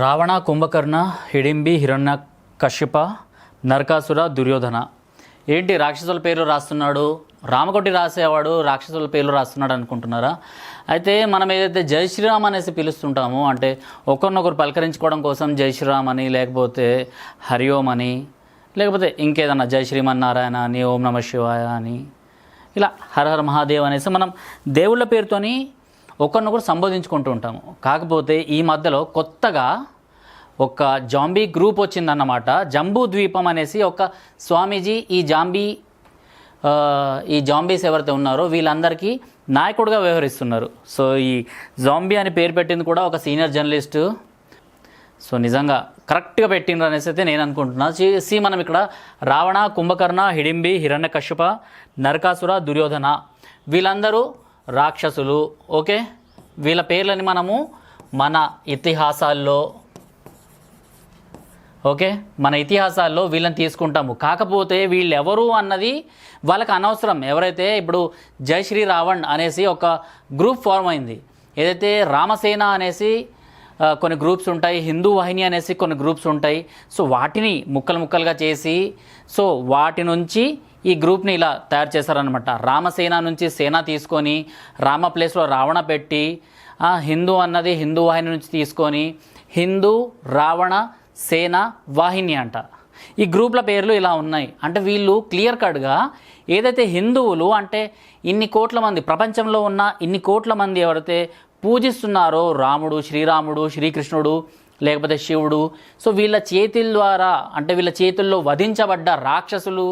రావణ కుంభకర్ణ హిడింబి హిరణ్య కశ్యప నరకాసుర దుర్యోధన. ఏంటి రాక్షసుల పేర్లు రాస్తున్నాడు? రామకొట్టి రాసేవాడు రాక్షసుల పేర్లు రాస్తున్నాడు అనుకుంటున్నారా? అయితే మనం ఏదైతే జై శ్రీరామ్ అనేసి పిలుస్తుంటామో అంటే ఒకరినొకరు పలకరించుకోవడం కోసం జై శ్రీరామ్ అని లేకపోతే హరి ఓం అని లేకపోతే ఇంకేదన్నా జై శ్రీమన్నారాయణ అని ఓం నమ శివాయ అని ఇలా హరహర హర మహాదేవ్ అనేసి మనం దేవుళ్ళ పేరుతోని ఒకరినొకరు సంబోధించుకుంటూ ఉంటాము. కాకపోతే ఈ మధ్యలో కొత్తగా ఒక జాంబీ గ్రూప్ వచ్చిందన్నమాట. జంబూ ద్వీపం అనేసి ఒక స్వామీజీ ఈ జాంబీ ఈ జాంబీస్ ఎవరైతే ఉన్నారో వీళ్ళందరికీ నాయకుడిగా వ్యవహరిస్తున్నారు. సో ఈ జాంబీ అని పేరు పెట్టింది కూడా ఒక సీనియర్ జర్నలిస్టు. సో నిజంగా కరెక్ట్గా పెట్టిండ్రు అనేసి అయితే నేను అనుకుంటున్నా. సి- సి మనం ఇక్కడ రావణ కుంభకర్ణ హిడింబి హిరణ్యకశ్యప నరకాసుర దుర్యోధన వీళ్ళందరూ రాక్షసులు. ఓకే? వీళ్ళ పేర్లని మనము మన ఇతిహాసాల్లో ఓకే? మన ఇతిహాసాల్లో వీళ్ళని తీసుకుంటాము. కాకపోతే వీళ్ళు ఎవరు అన్నది వాళ్ళకి అనవసరం. ఎవరైతే ఇప్పుడు జయశ్రీ రావణ్ అనేసి ఒక గ్రూప్ ఫార్మ్ అయింది ఏదైతే రామసేన అనేసి కొన్ని గ్రూప్స్ ఉంటాయి హిందూ వాహిని అనేసి కొన్ని గ్రూప్స్ ఉంటాయి. సో వాటిని ముక్కలు ముక్కలుగా చేసి సో వాటి నుంచి ఈ గ్రూప్ని ఇలా తయారు చేశారనమాట రామసేన నుంచి సేన తీసుకొని రామ ప్లేస్లో రావణ పెట్టి హిందూ అన్నది హిందూ వాహిని నుంచి తీసుకొని హిందూ రావణ సేన వాహిని అంట. ఈ గ్రూప్ల పేర్లు ఇలా ఉన్నాయి. అంటే వీళ్ళు క్లియర్ కట్గా ఏదైతే హిందువులు అంటే ఇన్ని కోట్ల మంది ప్రపంచంలో ఉన్న ఇన్ని కోట్ల మంది ఎవరైతే పూజిస్తున్నారో రాముడు శ్రీరాముడు శ్రీకృష్ణుడు లేకపోతే శివుడు సో వీళ్ళ చేతుల ద్వారా అంటే వీళ్ళ చేతుల్లో వధించబడ్డ రాక్షసులు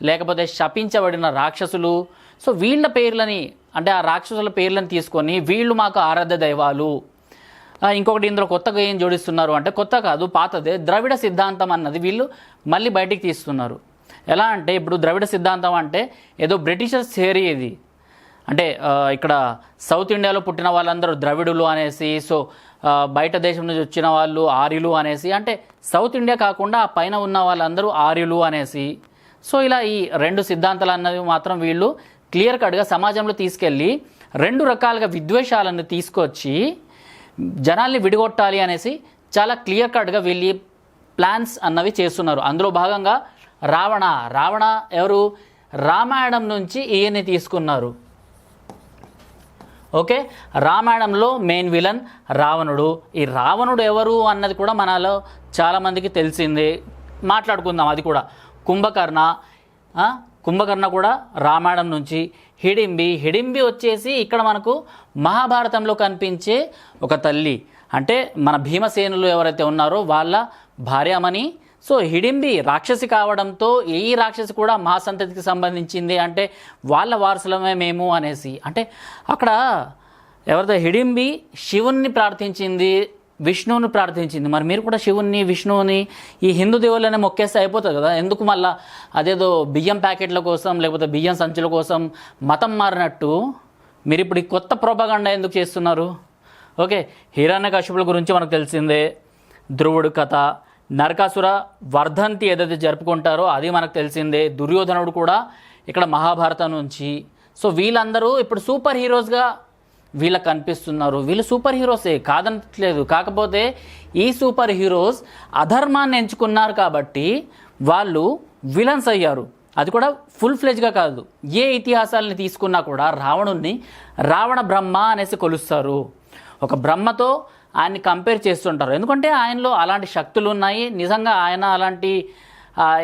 లేకపోతే శపించబడిన రాక్షసులు సో వీళ్ళ పేర్లని అంటే ఆ రాక్షసుల పేర్లను తీసుకొని వీళ్ళు మాకు ఆరాధ్య దైవాలు ఇంకొకటి ఇందులో కొత్తగా ఏం జోడిస్తున్నారు అంటే కొత్త కాదు పాతదే. ద్రవిడ సిద్ధాంతం అన్నది వీళ్ళు మళ్ళీ బయటికి తీస్తున్నారు. ఎలా అంటే ఇప్పుడు ద్రవిడ సిద్ధాంతం అంటే ఏదో బ్రిటిషర్స్ థియరీ ఇది. అంటే ఇక్కడ సౌత్ ఇండియాలో పుట్టిన వాళ్ళందరూ ద్రవిడులు అనేసి సో బయట దేశం నుంచి వచ్చిన వాళ్ళు ఆర్యులు అనేసి అంటే సౌత్ ఇండియా కాకుండా ఆ పైన ఉన్న వాళ్ళందరూ ఆర్యులు అనేసి. సో ఇలా ఈ రెండు సిద్ధాంతాలు అన్నవి మాత్రం వీళ్ళు క్లియర్ కట్గా సమాజంలో తీసుకెళ్ళి రెండు రకాలుగా విద్వేషాలను తీసుకొచ్చి జనాల్ని విడిగొట్టాలి అనేసి చాలా క్లియర్ కట్గా వీళ్ళు ప్లాన్స్ అన్నవి చేస్తున్నారు. అందులో భాగంగా రావణ రావణ ఎవరు? రామాయణం నుంచి ఈయన్ని తీసుకున్నారు. ఓకే? రామాయణంలో మెయిన్ విలన్ రావణుడు. ఈ రావణుడు ఎవరు అన్నది కూడా మనలో చాలామందికి తెలిసిందే. మాట్లాడుకుందాం అది కూడా. కుంభకర్ణ కుంభకర్ణ కూడా రామాయణం నుంచి హిడింబి. హిడింబి వచ్చేసి ఇక్కడ మనకు మహాభారతంలో కనిపించే ఒక తల్లి. అంటే మన భీమసేనులు ఎవరైతే ఉన్నారో వాళ్ళ భార్యమని సో హిడింబి రాక్షసి కావడంతో ఈ రాక్షసి కూడా మా సంతతికి సంబంధించింది అంటే వాళ్ళ వారసులమే మేము అనేసి. అంటే అక్కడ ఎవరితో హిడింబి శివుణ్ణి ప్రార్థించింది. విష్ణువుని ప్రార్థించింది. మరి మీరు కూడా శివుణ్ణి విష్ణువుని ఈ హిందూ దేవుళ్ళనే మొక్కేస్తే అయిపోతుంది కదా? ఎందుకు మళ్ళా అదేదో బియ్యం ప్యాకెట్ల కోసం లేకపోతే బియ్యం సంచుల కోసం మతం మారినట్టు మీరు ఇప్పుడు ఈ కొత్త ప్రోపగండా ఎందుకు చేస్తున్నారు? ఓకే హిరణ్య కశ్యపుల గురించి మనకు తెలిసిందే. ధ్రువుడు కథ. నరకాసుర వర్ధంతి ఏదైతే జరుపుకుంటారో అది మనకు తెలిసిందే. దుర్యోధనుడు కూడా ఇక్కడ మహాభారతం నుంచి. సో వీళ్ళందరూ ఇప్పుడు సూపర్ హీరోస్గా వీళ్ళకి కనిపిస్తున్నారు వీళ్ళు సూపర్ హీరోసే కాదనట్లేదు. కాకపోతే ఈ సూపర్ హీరోస్ అధర్మాన్ని ఎంచుకున్నారు కాబట్టి వాళ్ళు విలన్స్ అయ్యారు. అది కూడా ఫుల్ ఫ్లెజ్గా కాదు. ఏ ఇతిహాసాలని తీసుకున్నా కూడా రావణుణ్ణి రావణ బ్రహ్మ అనేసి కొలుస్తారు. ఒక బ్రహ్మతో ఆయన్ని కంపేర్ చేస్తుంటారు. ఎందుకంటే ఆయనలో అలాంటి శక్తులు ఉన్నాయి నిజంగా ఆయన అలాంటి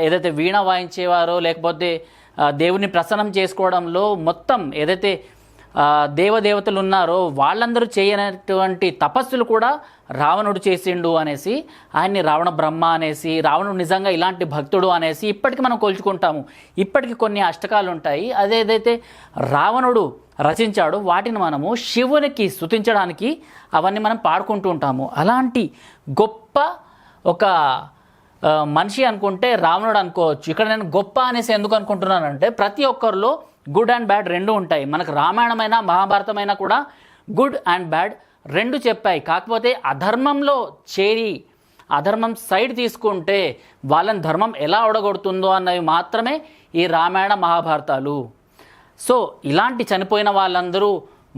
ఏదైతే వీణ వాయించేవారో లేకపోతే దేవుని ప్రసన్నం చేసుకోవడంలో మొత్తం ఏదైతే దేవదేవతలు ఉన్నారో వాళ్ళందరూ చేయనటువంటి తపస్సులు కూడా రావణుడు చేసిండు అనేసి ఆయన్ని రావణ బ్రహ్మ అనేసి రావణుడు నిజంగా ఇలాంటి భక్తుడు అనేసి ఇప్పటికి మనం కొలుచుకుంటాము. ఇప్పటికి కొన్ని అష్టకాలు ఉంటాయి. అదేదైతే రావణుడు రచించాడు వాటిని మనము శివునికి స్తుతించడానికి అవన్నీ మనం పాడుకుంటూ ఉంటాము. అలాంటి గొప్ప ఒక మనిషి అనుకుంటే రావణుడు అనుకోవచ్చు. ఇక్కడ నేను గొప్ప అనేసి ఎందుకు అనుకుంటున్నానంటే ప్రతి ఒక్కరిలో గుడ్ అండ్ బ్యాడ్ రెండు ఉంటాయి. మనకు రామాయణమైన మహాభారతమైన కూడా గుడ్ అండ్ బ్యాడ్ రెండు చెప్పాయి. కాకపోతే అధర్మంలో చేరి అధర్మం సైడ్ తీసుకుంటే వాళ్ళని ధర్మం ఎలా ఒడగొడుతుందో అన్నవి మాత్రమే ఈ రామాయణ మహాభారతాలు. సో ఇలాంటి చనిపోయిన వాళ్ళందరూ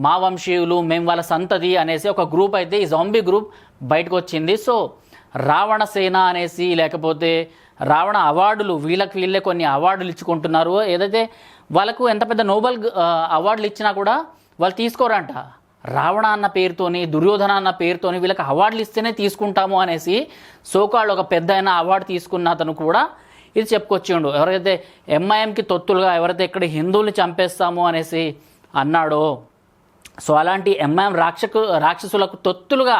మా వంశీయులు మేము వాళ్ళ సంతతి అనేసి ఒక గ్రూప్ అయితే ఈ జాంబీ గ్రూప్ బయటకు వచ్చింది సో రావణ సేన అనేసి లేకపోతే రావణ అవార్డులు వీళ్ళకి వీళ్ళే కొన్ని అవార్డులు ఇచ్చుకుంటున్నారు. ఏదైతే వాళ్ళకు ఎంత పెద్ద నోబెల్ అవార్డులు ఇచ్చినా కూడా వాళ్ళు తీసుకోరంట. రావణ అన్న పేరుతోని దుర్యోధన అన్న పేరుతోని వీళ్ళకి అవార్డులు ఇస్తేనే తీసుకుంటాము అనేసి సోకాళ్ళు ఒక పెద్ద అయిన అవార్డు తీసుకున్న అతను కూడా ఇది చెప్పుకొచ్చిండు. ఎవరైతే ఎంఐఎంకి తొత్తులుగా ఎవరైతే ఇక్కడ హిందువుల్ని చంపేస్తాము అనేసి అన్నాడో సో అలాంటి ఎంఐఎం రాక్షకు రాక్షసులకు తొత్తులుగా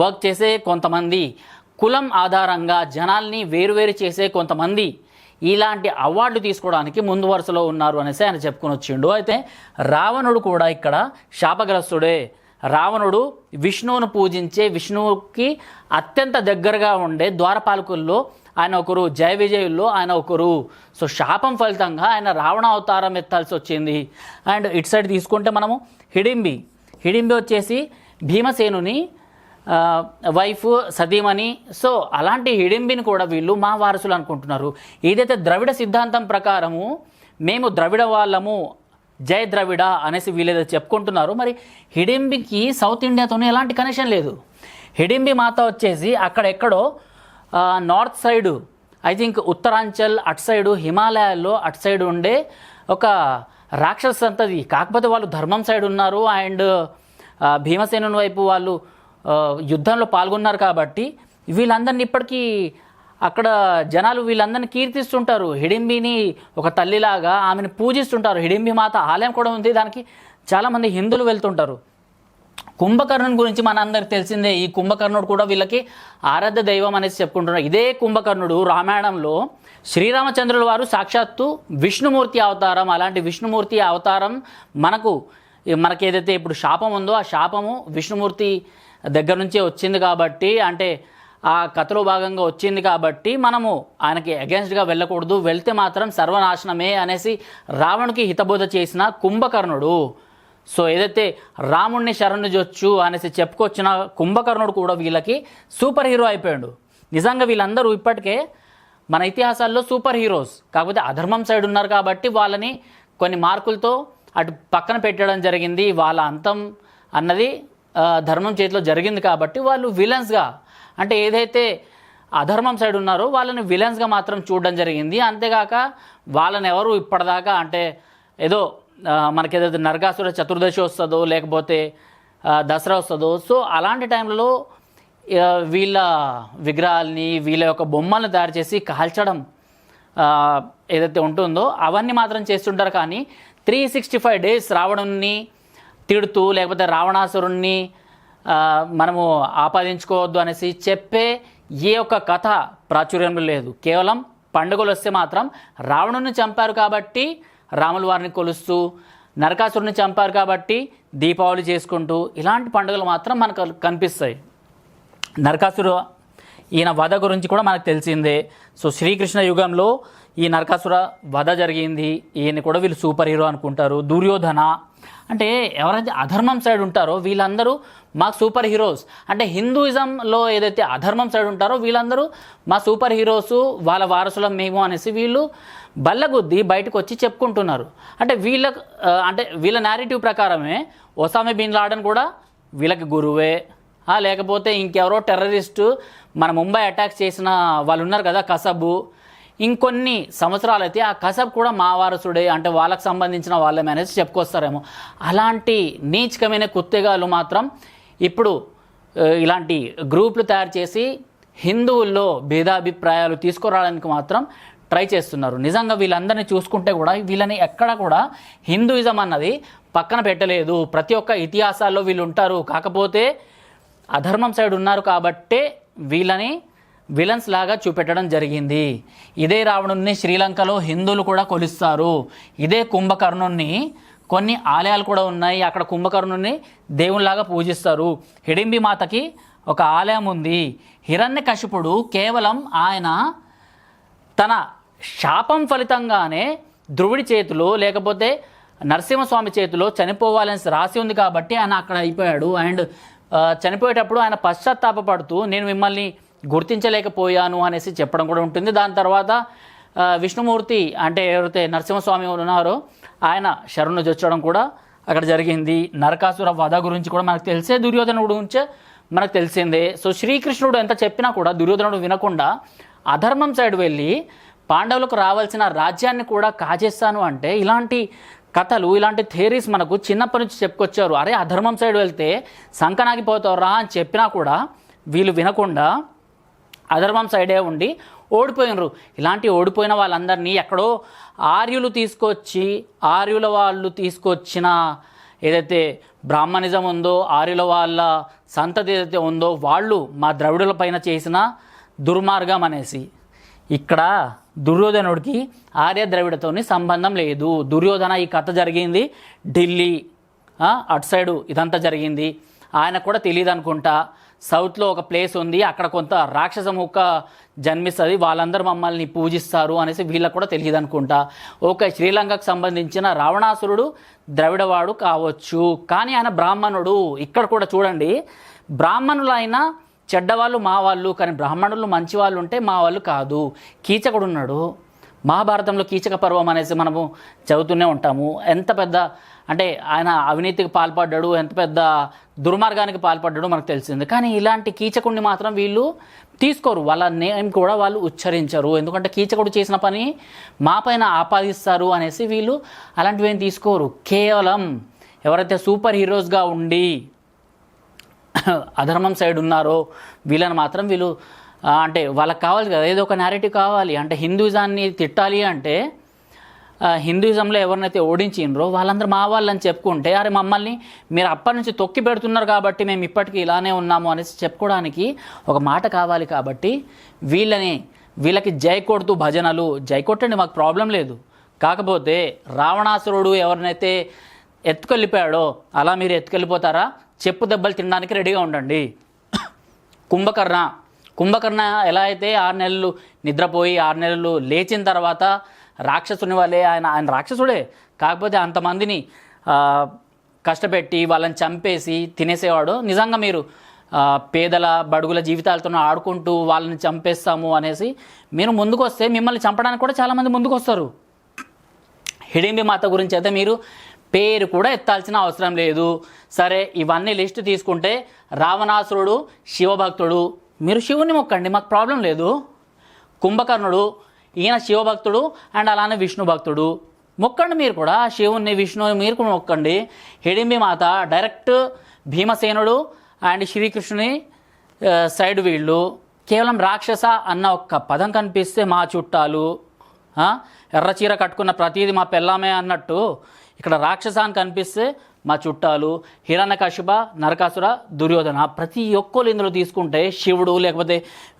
వర్క్ చేసే కొంతమంది కులం ఆధారంగా జనాల్ని వేరువేరు చేసే కొంతమంది ఇలాంటి అవార్డు తీసుకోవడానికి ముందు వరుసలో ఉన్నారు అనేసి ఆయన చెప్పుకొని వచ్చిండు. అయితే రావణుడు కూడా ఇక్కడ శాపగ్రస్తుడే. రావణుడు విష్ణువును పూజించే విష్ణువుకి అత్యంత దగ్గరగా ఉండే ద్వారపాలకుల్లో ఆయన ఒకరు జయ విజయుల్లో ఆయన ఒకరు. సో శాపం ఫలితంగా ఆయన రావణ అవతారం ఎత్తాల్సి వచ్చింది. అండ్ ఇటు సైడ్ తీసుకుంటే మనము హిడింబి. హిడింబి వచ్చేసి భీమసేనుని వైఫ్ సతీమణి. సో అలాంటి హిడింబిని కూడా వీళ్ళు మా వారసులు అనుకుంటున్నారు. ఏదైతే ద్రవిడ సిద్ధాంతం ప్రకారము మేము ద్రవిడ వాళ్ళము జై ద్రవిడ అనేసి వీళ్ళేదో ఏదో చెప్పుకుంటున్నారు మరి హిడింబికి సౌత్ ఇండియాతోనే ఎలాంటి కనెక్షన్ లేదు. హిడింబి మాత వచ్చేసి అక్కడెక్కడో ఎక్కడో north side I think Uttaranchal అటు సైడు హిమాలయాల్లో అటు సైడ్ ఉండే ఒక రాక్షస సంతది కాకపోతే వాళ్ళు ధర్మం సైడ్ ఉన్నారు అండ్ భీమసేను భీమసేనుని వైపు వాళ్ళు యుద్ధంలో పాల్గొన్నారు కాబట్టి వీళ్ళందరినీ ఇప్పటికీ అక్కడ జనాలు వీళ్ళందరినీ కీర్తిస్తుంటారు. హిడింబిని ఒక తల్లిలాగా ఆమెను పూజిస్తుంటారు. హిడింబి మాత ఆలయం కూడా ఉంది. దానికి చాలామంది హిందువులు వెళ్తుంటారు. కుంభకర్ణుని గురించి మనందరికి తెలిసిందే. ఈ కుంభకర్ణుడు కూడా వీళ్ళకి ఆరాధ్య దైవం అనేసి చెప్పుకుంటున్నారు. ఇదే కుంభకర్ణుడు రామాయణంలో శ్రీరామచంద్రుల వారు సాక్షాత్తు విష్ణుమూర్తి అవతారం. అలాంటి విష్ణుమూర్తి అవతారం మనకు మనకి ఏదైతే ఇప్పుడు శాపం ఉందో ఆ శాపము విష్ణుమూర్తి దగ్గర నుంచే వచ్చింది కాబట్టి అంటే ఆ కథలో భాగంగా వచ్చింది కాబట్టి మనము ఆయనకి అగెన్స్ట్గా వెళ్ళకూడదు. వెళ్తే మాత్రం సర్వనాశనమే అనేసి రావణుకి హితబోధ చేసిన కుంభకర్ణుడు. సో ఏదైతే రాముణ్ణి శరణు జొచ్చు అనేసి చెప్పుకొచ్చిన కుంభకర్ణుడు కూడా వీళ్ళకి సూపర్ హీరో అయిపోయాడు. నిజంగా వీళ్ళందరూ ఇప్పటికే మన ఇతిహాసాల్లో సూపర్ హీరోస్ కాకపోతే అధర్మం సైడ్ ఉన్నారు కాబట్టి వాళ్ళని కొన్ని మార్కులతో అటు పక్కన పెట్టడం జరిగింది. వాళ్ళ అంతం అన్నది ధర్మం చేతిలో జరిగింది కాబట్టి వాళ్ళు విలన్స్గా అంటే ఏదైతే అధర్మం సైడ్ ఉన్నారో వాళ్ళని విలన్స్గా మాత్రం చూడడం జరిగింది. అంతేగాక వాళ్ళని ఎవరు ఇప్పటిదాకా అంటే ఏదో మనకి ఏదైతే నరకాసుర చతుర్దశి వస్తుందో లేకపోతే దసరా వస్తుందో సో అలాంటి టైంలో వీళ్ళ విగ్రహాల్ని వీళ్ళ యొక్క బొమ్మలను తయారు చేసి కాల్చడం ఏదైతే ఉంటుందో అవన్నీ మాత్రం చేస్తుంటారు. కానీ త్రీ సిక్స్టీ ఫైవ్ డేస్ రావడంని తిడుతూ లేకపోతే రావణాసురుణ్ణి మనము ఆపాదించుకోవద్దు అనేసి చెప్పే ఏ ఒక్క కథ ప్రాచుర్యంలో లేదు. కేవలం పండుగలు వస్తే మాత్రం రావణుని చంపారు కాబట్టి రాముల వారిని కొలుస్తూ నరకాసురుని చంపారు కాబట్టి దీపావళి చేసుకుంటూ ఇలాంటి పండుగలు మాత్రం మనకు కనిపిస్తాయి. నరకాసురు ఈయన వధ గురించి కూడా మనకు తెలిసిందే. సో శ్రీకృష్ణ యుగంలో ఈ నరకాసుర వధ జరిగింది ఈయన కూడా వీళ్ళు సూపర్ హీరో అనుకుంటారు. దుర్యోధన అంటే ఎవరైతే అధర్మం సైడ్ ఉంటారో వీళ్ళందరూ మా సూపర్ హీరోస్ అంటే హిందూయిజంలో ఏదైతే అధర్మం సైడ్ ఉంటారో వీళ్ళందరూ మా సూపర్ హీరోస్ వాళ్ళ వారసులం మేము అనేసి వీళ్ళు బల్లగుద్ది బయటకు వచ్చి చెప్పుకుంటున్నారు. అంటే వీళ్ళ అంటే వీళ్ళ నేరేటివ్ ప్రకారమే ఒసామి బిన్ లాడన్ కూడా వీళ్ళకి గురువే. లేకపోతే ఇంకెవరో టెర్రరిస్టు మన ముంబై అటాక్ చేసిన వాళ్ళు ఉన్నారు కదా కసబు ఇంకొన్ని సంవత్సరాలైతే ఆ కసబ్ కూడా మా వారసుడే అంటే వాళ్ళకు సంబంధించిన వాళ్ళమే అనేసి చెప్పుకొస్తారేమో. అలాంటి నీచకమైన కుత్తెగాలు మాత్రం ఇప్పుడు ఇలాంటి గ్రూపులు తయారు చేసి హిందువుల్లో భేదాభిప్రాయాలు తీసుకురావడానికి మాత్రం ట్రై చేస్తున్నారు. నిజంగా వీళ్ళందరినీ చూసుకుంటే కూడా వీళ్ళని ఎక్కడ కూడా హిందూయిజం అన్నది పక్కన పెట్టలేదు. ప్రతి ఒక్క ఇతిహాసాల్లో వీళ్ళు ఉంటారు. కాకపోతే అధర్మం సైడ్ ఉన్నారు కాబట్టే వీళ్ళని విలన్స్ లాగా చూపెట్టడం జరిగింది. ఇదే రావణుణ్ణి శ్రీలంకలో హిందువులు కూడా కొలుస్తారు. ఇదే కుంభకర్ణుణ్ణి కొన్ని ఆలయాలు కూడా ఉన్నాయి. అక్కడ కుంభకర్ణుని దేవునిలాగా పూజిస్తారు. హిడింబి మాతకి ఒక ఆలయం ఉంది. హిరణ్య కశిపుడు కేవలం ఆయన తన శాపం ఫలితంగానే ధ్రువుడి చేతిలో లేకపోతే నరసింహస్వామి చేతిలో చనిపోవాలని రాసి ఉంది కాబట్టి ఆయన అక్కడ అయిపోయాడు. అండ్ చనిపోయేటప్పుడు ఆయన పశ్చాత్తాపడుతూ నేను మిమ్మల్ని గుర్తించలేకపోయాను అనేసి చెప్పడం కూడా ఉంటుంది. దాని తర్వాత విష్ణుమూర్తి అంటే ఎవరైతే నరసింహస్వామి ఉన్నారో ఆయన శరణు చొచ్చడం కూడా అక్కడ జరిగింది. నరకాసుర వధ గురించి కూడా మనకు తెలిసే దుర్యోధనుడు గురించే మనకు తెలిసిందే. సో శ్రీకృష్ణుడు ఎంత చెప్పినా కూడా దుర్యోధనుడు వినకుండా అధర్మం సైడ్ వెళ్ళి పాండవులకు రావాల్సిన రాజ్యాన్ని కూడా కాజేస్తాను అంటే ఇలాంటి కథలు ఇలాంటి థేరీస్ మనకు చిన్నప్పటి నుంచి చెప్పుకొచ్చారు. అరే అధర్మం సైడ్ వెళ్తే సంకనాగిపోతారా అని చెప్పినా కూడా వీళ్ళు వినకుండా అధర్మం సైడే ఉండి ఓడిపోయినరు. ఇలాంటి ఓడిపోయిన వాళ్ళందరినీ ఎక్కడో ఆర్యులు తీసుకొచ్చి ఆర్యుల వాళ్ళు తీసుకొచ్చిన ఏదైతే బ్రాహ్మణిజం ఉందో ఆర్యుల వాళ్ళ సంతతి ఏదైతే ఉందో వాళ్ళు మా ద్రవిడుల పైన చేసిన దుర్మార్గం అనేసి. ఇక్కడ దుర్యోధనుడికి ఆర్య ద్రవిడతోని సంబంధం లేదు. దుర్యోధన ఈ కథ జరిగింది ఢిల్లీ అటు సైడు ఇదంతా జరిగింది. ఆయన కూడా తెలియదు అనుకుంటా సౌత్లో ఒక ప్లేస్ ఉంది. అక్కడ కొంత రాక్షస ముక్క జన్మిస్తుంది. వాళ్ళందరూ మమ్మల్ని పూజిస్తారు అనేసి వీళ్ళకు కూడా తెలియదు అనుకుంటా ఓకే శ్రీలంకకు సంబంధించిన రావణాసురుడు ద్రవిడవాడు కావచ్చు. కానీ ఆయన బ్రాహ్మణుడు. ఇక్కడ కూడా చూడండి. బ్రాహ్మణులైనా చెడ్డవాళ్ళు మా వాళ్ళు కానీ బ్రాహ్మణులు మంచి వాళ్ళు ఉంటే మా వాళ్ళు కాదు. కీచకుడు ఉన్నాడు. మహాభారతంలో కీచక పర్వం అనేసి మనము చదువుతూనే ఉంటాము. ఎంత పెద్ద అంటే ఆయన అవినీతికి పాల్పడ్డాడు ఎంత పెద్ద దుర్మార్గానికి పాల్పడ్డాడో మనకు తెలిసింది. కానీ ఇలాంటి కీచకుడిని మాత్రం వీళ్ళు తీసుకోరు. వాళ్ళ నేమ్ కూడా వాళ్ళు ఉచ్చరించరు. ఎందుకంటే కీచకుడు చేసిన పని మా పైన ఆపాదిస్తారు అనేసి వీళ్ళు అలాంటివి ఏం తీసుకోరు. కేవలం ఎవరైతే సూపర్ హీరోస్గా ఉండి అధర్మం సైడ్ ఉన్నారో వీళ్ళని మాత్రం వీళ్ళు అంటే వాళ్ళకి కావాలి కదా ఏదో ఒక నేరేటివ్ కావాలి. అంటే హిందూజాన్ని తిట్టాలి అంటే ఆ, హిందూయిజంలో ఎవరినైతే ఓడించిండ్రో వాళ్ళందరూ మా వాళ్ళని చెప్పుకుంటే అరే మమ్మల్ని మీరు అప్పటి నుంచి తొక్కి పెడుతున్నారు కాబట్టి మేము ఇప్పటికీ ఇలానే ఉన్నాము అనేసి చెప్పుకోవడానికి ఒక మాట కావాలి కాబట్టి వీళ్ళని వీళ్ళకి జై కొడుతూ భజనలు జై కొట్టండి మాకు ప్రాబ్లం లేదు. కాకపోతే రావణాసురుడు ఎవరినైతే ఎత్తుకెళ్ళిపోయాడో అలా మీరు ఎత్తుకెళ్ళిపోతారా? చెప్పు దెబ్బలు తినడానికి రెడీగా ఉండండి. కుంభకర్ణ కుంభకర్ణ ఎలా అయితే ఆరు నెలలు నిద్రపోయి ఆరు నెలలు లేచిన తర్వాత రాక్షసుని వల్లే ఆయన ఆయన రాక్షసుడే కాకపోతే అంతమందిని కష్టపెట్టి వాళ్ళని చంపేసి తినేసేవాడు. నిజంగా మీరు పేదల బడుగుల జీవితాలతో ఆడుకుంటూ వాళ్ళని చంపేస్తాము అనేసి మీరు ముందుకు వస్తే మిమ్మల్ని చంపడానికి కూడా చాలామంది ముందుకు వస్తారు హిడింబి మాత గురించి అయితే మీరు పేరు కూడా ఎత్తాల్సిన అవసరం లేదు. సరే ఇవన్నీ లిస్ట్ తీసుకుంటే రావణాసురుడు శివభక్తుడు మీరు శివుని మొక్కండి మాకు ప్రాబ్లం లేదు. కుంభకర్ణుడు ఈయన శివభక్తుడు అండ్ అలానే విష్ణు భక్తుడు. మొక్కండి మీరు కూడా శివుణ్ణి విష్ణుని మీరు కూడా మొక్కండి. హిడింబి మాత డైరెక్ట్ భీమసేనుడు అండ్ శ్రీకృష్ణుని సైడ్ వీళ్ళు. కేవలం రాక్షస అన్న ఒక్క పదం కనిపిస్తే మా చుట్టాలు ఎర్రచీర ఎర్ర చీర కట్టుకున్న ప్రతిదీ మా పెళ్ళామే అన్నట్టు. ఇక్కడ రాక్షస అని కనిపిస్తే మా చుట్టాలు హిరణ్యకశిప నరకాసుర దుర్యోధన ప్రతి ఒక్కరు ఇందులో తీసుకుంటే శివుడు లేకపోతే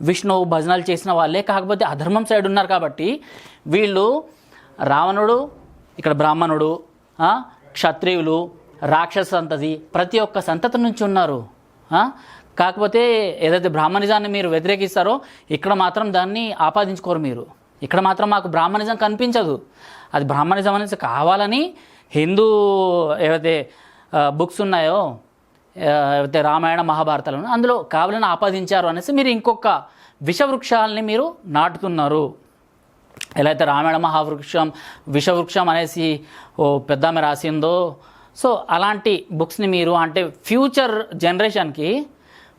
విష్ణువు భజనలు చేసిన వాళ్ళే. కాకపోతే అధర్మం సైడ్ ఉన్నారు కాబట్టి వీళ్ళు రావణుడు ఇక్కడ బ్రాహ్మణుడు క్షత్రియులు రాక్షస సంతతి ప్రతి ఒక్క సంతతి నుంచి ఉన్నారు. కాకపోతే ఏదైతే బ్రాహ్మణిజాన్ని మీరు వ్యతిరేకిస్తారో ఇక్కడ మాత్రం దాన్ని ఆపాదించుకోరు మీరు. ఇక్కడ మాత్రం మాకు బ్రాహ్మణిజం కనిపించదు. అది బ్రాహ్మణిజం అనేది కావాలని హిందూ ఏవైతే బుక్స్ ఉన్నాయో ఏవైతే రామాయణ మహాభారతాలు అందులో కావాలని ఆపాదించారు అనేసి మీరు ఇంకొక విషవృక్షాలని మీరు నాటుతున్నారు. ఎలా అయితే రామాయణ మహావృక్షం విషవృక్షం అనేసి ఓ పెద్ద ఆమె రాసిందో సో అలాంటి బుక్స్ని మీరు అంటే ఫ్యూచర్ జనరేషన్కి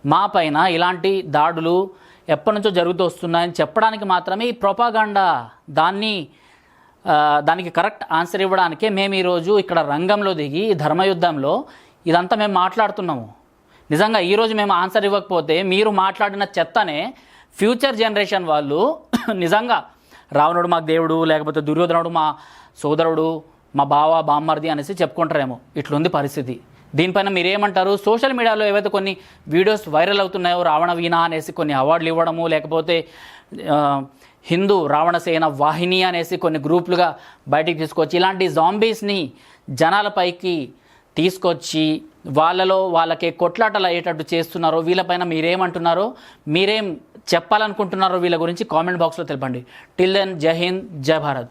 మా పైన ఇలాంటి దాడులు ఎప్పటి నుంచో జరుగుతూ వస్తున్నాయని చెప్పడానికి మాత్రమే ఈ ప్రొపాగండా దాన్ని దానికి కరెక్ట్ ఆన్సర్ ఇవ్వడానికే మేము ఈరోజు ఇక్కడ రంగంలో దిగి ధర్మయుద్ధంలో ఇదంతా మేము మాట్లాడుతున్నాము. నిజంగా ఈరోజు మేము ఆన్సర్ ఇవ్వకపోతే మీరు మాట్లాడిన చెత్తనే ఫ్యూచర్ జనరేషన్ వాళ్ళు నిజంగా రావణుడు మా దేవుడు లేకపోతే దుర్యోధనుడు మా సోదరుడు మా బావ బామ్మర్ది అనేసి చెప్పుకుంటారేమో. ఇట్లుంది పరిస్థితి. దీనిపైన మీరేమంటారు? సోషల్ మీడియాలో ఏవైతే కొన్ని వీడియోస్ వైరల్ అవుతున్నాయో రావణ వీణ అనేసి కొన్ని అవార్డులు ఇవ్వడము లేకపోతే హిందూ రావణసేన వాహిని అనేసి కొన్ని గ్రూపులుగా బయటికి తీసుకొచ్చి ఇలాంటి జాంబీస్ని జనాలపైకి తీసుకొచ్చి వాళ్ళలో వాళ్ళకి కొట్లాటలు అయ్యేటట్టు చేస్తున్నారో వీళ్ళపైన మీరేమంటున్నారో మీరేం చెప్పాలనుకుంటున్నారో వీళ్ళ గురించి కామెంట్ బాక్స్లో తెలపండి. టిల్ దెన్ జై హింద్ జై భారత్